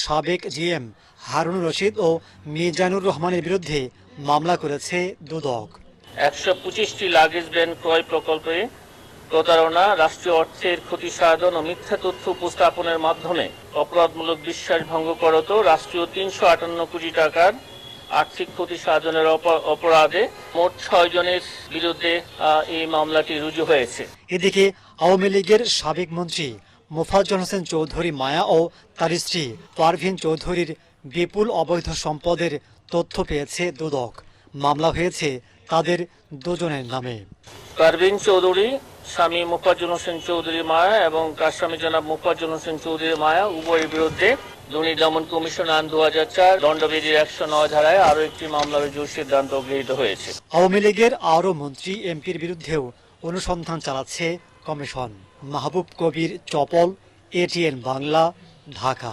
সাবেক জিএম হারুনুর রশিদ ও মিজানুর রহমানের বিরুদ্ধে মামলা করেছে দুদক। একশো পঁচিশটি লাগেজ ভ্যান ক্রয় প্রকল্পে প্রতারণা রাষ্ট্রীয় অর্থের ক্ষতি সাধন ও মিথ্যা তথ্য উপস্থাপনের মাধ্যমে অপরাধমূলক বিশ্বাস ভঙ্গ করত রাষ্ট্রীয় তিনশো আটান্ন কোটি টাকার আর্থিক ক্ষতি সাধনের অপ- অপরাধে মোট ছয় জনের বিরুদ্ধে এই মামলাটি রুজু হয়েছে। এদিকে আওয়ামী লীগের সাবেক মন্ত্রী মোফাজ্জল হোসেন চৌধুরী মায়া ও তার স্ত্রী পারভিন চৌধুরীর বিপুল অবৈধ সম্পদের তথ্য পেয়েছে দুদক। মামলা হয়েছে তাদের দুজনের নামে। পারভিন চৌধুরী স্বামী মুফাজ্জল হোসেন চৌধুরী মায়া এবং তার স্বামী জনাব মুফাজ্জল হোসেন চৌধুরী মায়া উভয়ের বিরুদ্ধে দুর্নীতি দমন কমিশন আইন দু হাজার চার দণ্ডবিধির একশো নয় ধারায় আরও একটি মামলা রুজুর সিদ্ধান্ত গৃহীত হয়েছে। আওয়ামী লীগের আরও মন্ত্রী এমপির বিরুদ্ধেও অনুসন্ধান চালাচ্ছে কমিশন। মাহবুব কবির চপল এটিএন বাংলা ঢাকা।